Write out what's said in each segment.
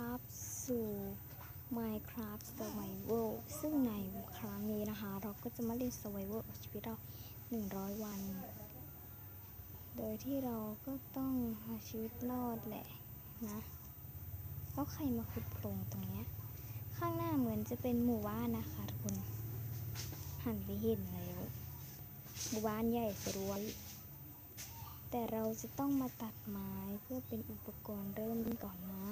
รับสู่ Minecraft Survival ซึ่งในครั้งนี้นะคะ เราก็จะมาเล่น Survival ชีวิตเรา 100 วัน โดยที่เราก็ต้องเอาชีวิตรอดแหละนะ แล้วใครมาขุดโพรงตรงเนี้ย ข้างหน้าเหมือนจะเป็นหมู่บ้านนะคะทุกคน หันไปเห็นแล้ว หมู่บ้านใหญ่สวยแต่เราจะต้องมาตัดไม้เพื่อเป็นอุปกรณ์เริ่มก่อนนะ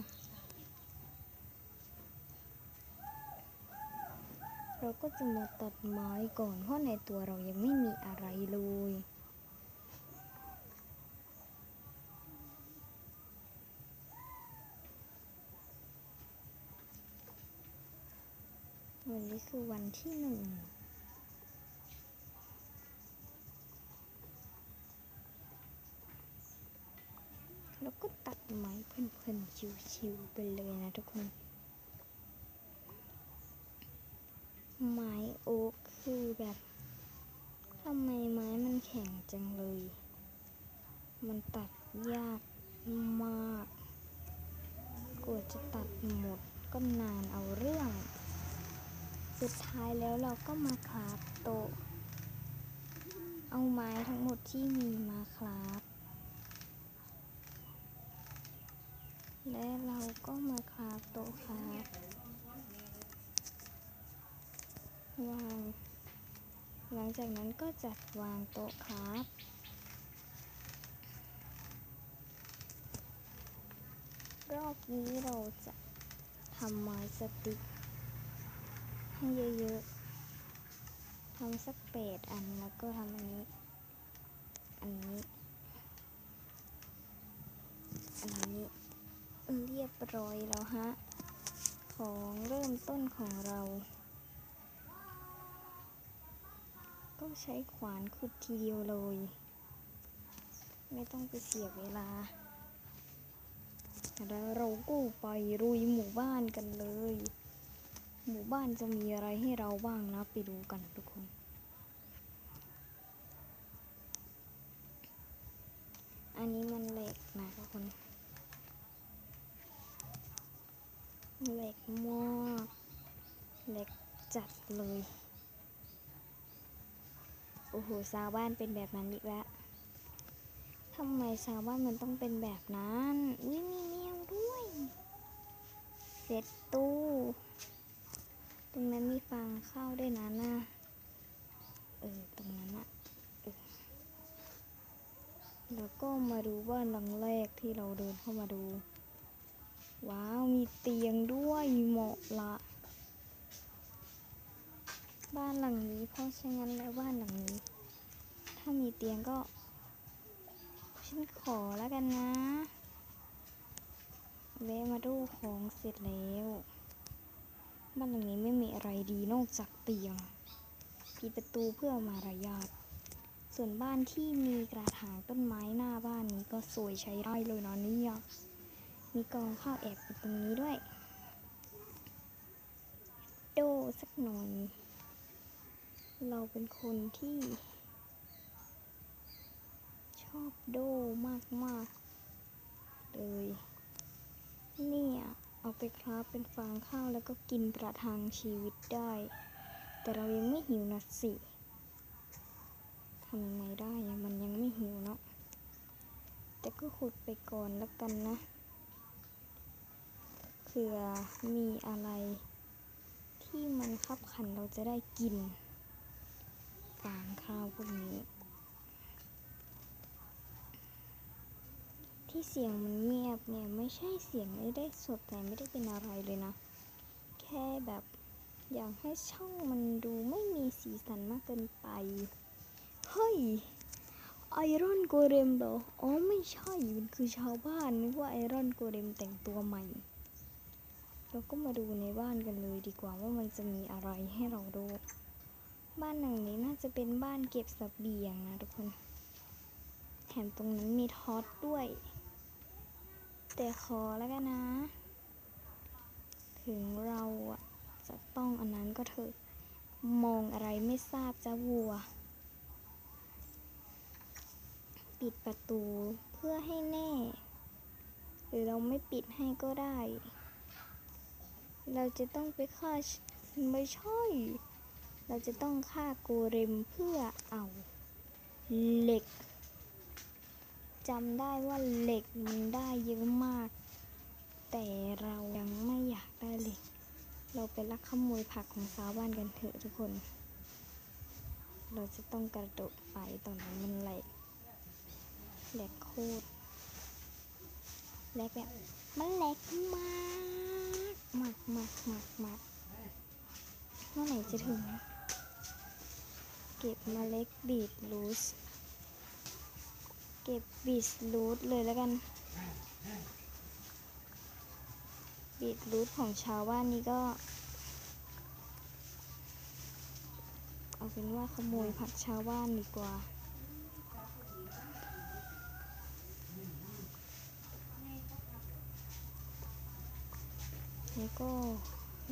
เราก็จะมาตัดไม้ก่อน เพราะในตัวเรายังไม่มีอะไรเลย วันนี้คือวันที่หนึ่งแล้วก็ตัดไม้เพลินๆชิวๆไปเลยนะทุกคน ไม้ โอ๊กคือแบบทำไมไม้มันแข็งจังเลย มันตัดยากมากกว่าจะตัดหมดก็นานเอาเรื่อง สุดท้ายแล้วเราก็มาคราฟโต๊ะเอาไม้ทั้งหมดที่มีมาคราฟและเราก็มาคราฟโต๊ะครา วาง หลังจากนั้นก็จัดวางโต๊ะคราฟรอบนี้เราจะทำไม้สติกให้เยอะๆทำสักแปดอันแล้วก็ทำอันนี้ อันนี้ อันนี้ เรียบร้อยแล้วฮะ ของเริ่มต้นของเรา ก็ ใช้ขวานขุดทีเดียวเลย ไม่ต้องไปเสียเวลา แล้วเราก็ไปรุยหมู่บ้านกันเลย หมู่บ้านจะมีอะไรให้เราบ้างนะไปดูกันทุกคน อันนี้มันเหล็กนะทุกคนเหล็กมากเหล็กจัดเลย อ้โหชาวบ้านเป็นแบบนั้นอีกแล้วทำไมชาวบ้านมันต้องเป็นแบบนั้นอุ้ยมีแมวด้วย เสร็จตู้ ตรงนั้นมีฟางเข้าด้วยนะน่ะเออตรงนั้นอะแล้วก็มาดูบ้านหลังแรกที่เราเดินเข้ามาดู ว้าวมีเตียงด้วยเหมาะละ บ้านหลังนี้เพราะฉะนั้นแล้วบ้านหลังนี้ เตียงก็ ฉันขอแล้วกันนะแวะมาดูของเสร็จแล้วบ้านหลังนี้ไม่มีอะไรดีนอกจากเตียงปิดประตูเพื่อมารยาทส่วนบ้านที่มีกระถางต้นไม้หน้าบ้านนี้ก็สวยใช้ได้เลยนะนี่ยมีกองข้าวแอบอยู่ตรงนี้ด้วย โดสักหน่อย เราเป็นคนที่ ชอบโดมากมากเลย เนี่ย เอาไปคราฟเป็นฟางข้าวแล้วก็กินประทังชีวิตได้ แต่เรายังไม่หิวนะสิทำยังไงได้มันยังไม่หิวเนาะแต่ก็ขุดไปก่อนแล้วกันนะเผื่อมีอะไรที่มันคับขันเราจะได้กินฟางข้าวพวกนี้ ที่เสียงมันเงียบเนี่ยไม่ใช่เสียงไม่ได้สดแต่ไม่ได้เป็นอะไรเลยนะ แค่แบบอยากให้ช่องมันดูไม่มีสีสันมากเกินไป เฮ้ยไอรอนโกเรมเหรอ อ๋อไม่ใช่ มันคือชาวบ้านนึกว่าไอรอนโกเรมแต่งตัวใหม่ เราก็มาดูในบ้านกันเลยดีกว่าว่ามันจะมีอะไรให้เราดู บ้านหลังนี้น่าจะเป็นบ้านเก็บเสบียงนะทุกคน แถมตรงนั้นมีท็อตด้วย แต่ขอแล้วกันนะ ถึงเราอะจะต้องอันนั้นก็เถอะ มองอะไรไม่ทราบจ้าวัว ปิดประตูเพื่อให้แน่ หรือเราไม่ปิดให้ก็ได้ เราจะต้องไปฆ่าไม่ใช่ เราจะต้องฆ่าโกเรมเพื่อเอาเหล็ก จำได้ว่าเหล็กมันได้เยอะมาก แต่เรายังไม่อยากได้เหล็ก เราไปลักขโมยผักของชาวบ้านกันเถอะทุกคน เราจะต้องกระโดดไปตอนนั้นมันแหลกแหลกโคตรแหลกแบบมันแหลกมากมากมากมากมากเมื่อไหร่จะถึง เก็บมาเล็ดบีทรูท เก็บบีทรูทเลยแล้วกันบีทรูทของชาวบ้านนี้ก็ เอาเป็นว่าขโมยผักชาวบ้านดีกว่าแล้วก็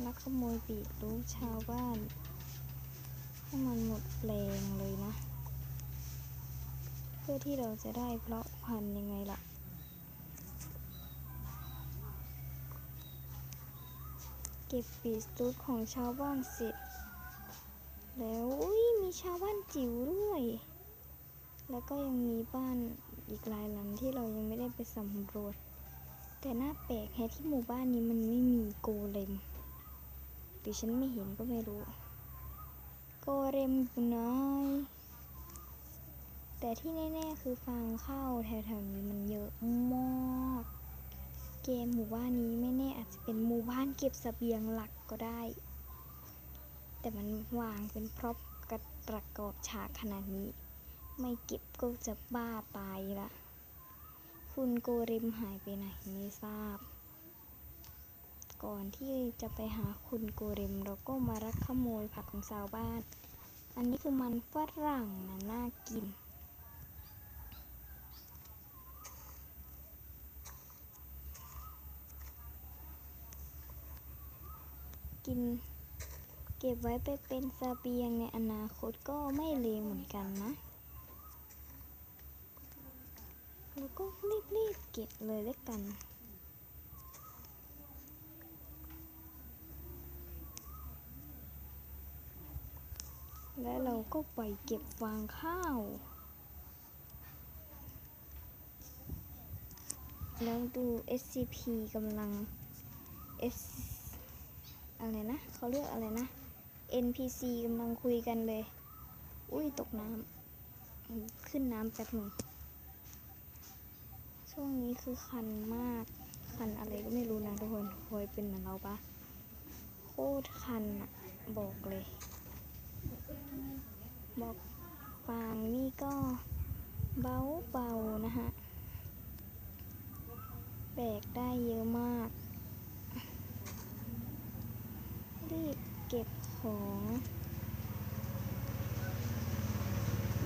ลักขโมยบีทรูทชาวบ้าน ให้มันหมดแปลงเลยนะ พื่อที่เราจะได้เพาะพันธุ์ยังไงล่ะ เก็บบีทรูทของชาวบ้านเสร็จ แล้วอุ้ยมีชาวบ้านจิ๋วด้วย แล้วก็ยังมีบ้านอีกหลายหลังที่เรายังไม่ได้ไปสำรวจ แต่น่าแปลกแฮะที่หมู่บ้านนี้มันไม่มีโกเลมหรือฉันไม่เห็นก็ไม่รู้ โกเลมอยู่ไหน แต่ที่แน่ๆคือฟางข้าวแถวๆนี้มันเยอะมาก เกมหมู่บ้านนี้ไม่แน่อาจจะเป็นหมู่บ้านเก็บเสบียงหลักก็ได้ แต่มันวางเป็นพร็อพกระประกอบฉากขนาดนี้ ไม่เก็บก็จะบ้าตายละคุณโกเรมหายไปไหนไม่ทราบ ก่อนที่จะไปหาคุณโกเรมเราก็มารักขโมยผักของชาวบ้าน อันนี้คือมันฝรั่งนะน่ากิน กิน เก็บไว้ไปเป็นเสบียงในอนาคตก็ไม่เลวเหมือนกันนะ แล้วก็รีบๆเก็บเลยแล้วยกันและเราก็ไปเก็บฟางข้าว แล้วดู SCP กำลัง S อะไรนะเขาเรียกอะไรนะ NPC กำลังคุยกันเลย อุ้ยตกน้ำขึ้นน้ำแป๊บหนึ่งช่วงนี้คือคันมาก คันอะไรก็ไม่รู้นะทุกคนเคยเป็นเหมือนเราปะโคตรคันอะบอกเลย บอกฟางนี่ก็เบาเบานะฮะ แบกได้เยอะมาก รีบเก็บของ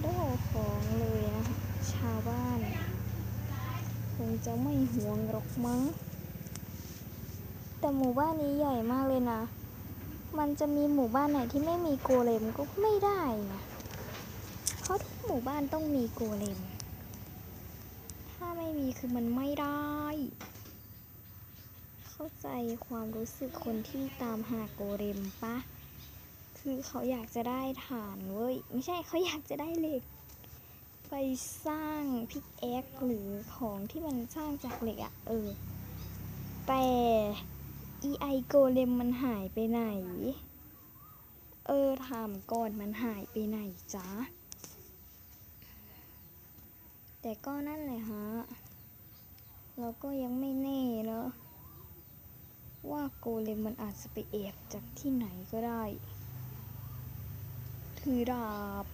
โด้ของเลยนะคะชาวบ้าน คงจะไม่ห่วงหรอกมั้ง แต่หมู่บ้านนี้ใหญ่มากเลยนะ มันจะมีหมู่บ้านไหนที่ไม่มีโกเลมก็ไม่ได้นะเพราะทุกหมู่บ้านต้องมีโกเลม ถ้าไม่มีคือมันไม่ได้ เข้าใจความรู้สึกคนที่ตามหาโกเลมปะ คือเขาอยากจะได้ฐานเว้ย ไม่ใช่เขาอยากจะได้เหล็ก ไปสร้างพิกแอคหรือของที่มันสร้างจากเหล็กอะเออ แต่ EI โกเลมมันหายไปไหน เออถามก่อนมันหายไปไหนจ๊ะ แต่ก็นั่นแหละฮะ เราก็ยังไม่แน่เนอะ ว่าโกเลมมันอาจจะไปแอบจากที่ไหนก็ได้ ถือดาบ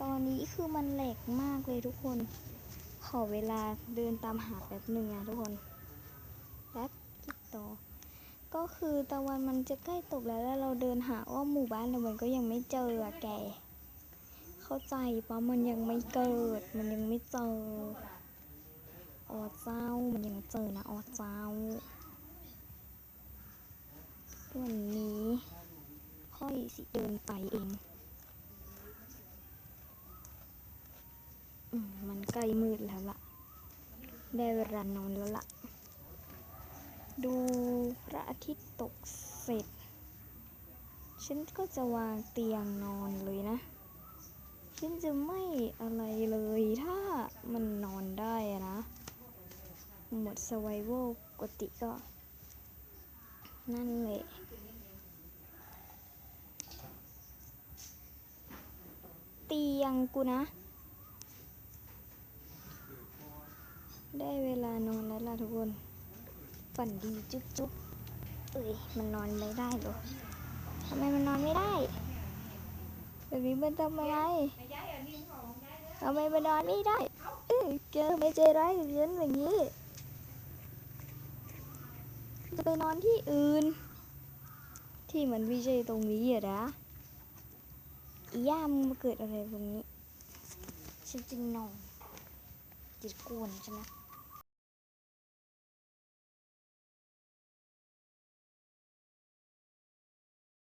ตอนนี้คือมันแหลกมากเลยทุกคน ขอเวลาเดินตามหาแป๊บหนึ่งนะทุกคนแป๊บคิดต่อ ก็คือตะวันมันจะใกล้ตกแล้วแล้วเราเดินหาว่าหมู่บ้านเรามันก็ยังไม่เจออะแก เข้าใจปะมันยังไม่เกิด มันยังไม่เจอ ออเจ้า มันยังเจอนะออเจ้าวันนี้ค่อยสิเดินไปเอง มันใกล้มืดแล้วล่ะ ได้เวลานอนแล้วล่ะ ดูพระอาทิตย์ตกเสร็จ ฉันก็จะวางเตียงนอนเลยนะ ฉันจะไม่อะไรเลยถ้ามันนอนได้นะ หมดสไวโวปกติก็ นั่นแหละเตียงกูนะ ได้เวลานอนแล้วล่ะทุกคน ฝันดีจุ๊บจุ๊บเอ้ย มันนอนไม่ได้เหรอทำไมมันนอนไม่ได้แบบนี้มันทำไมทำไมมันนอนไม่ได้ เอ้ยเจอไม่ใจร้ายกับฉันแบบนี้ จะไปนอนที่อื่น ที่มันไม่ใช่ตรงนี้อะนะอีย่ามึงมาเกิดอะไรตรงนี้ฉันจึงนอนจิตกวนใช่ไหม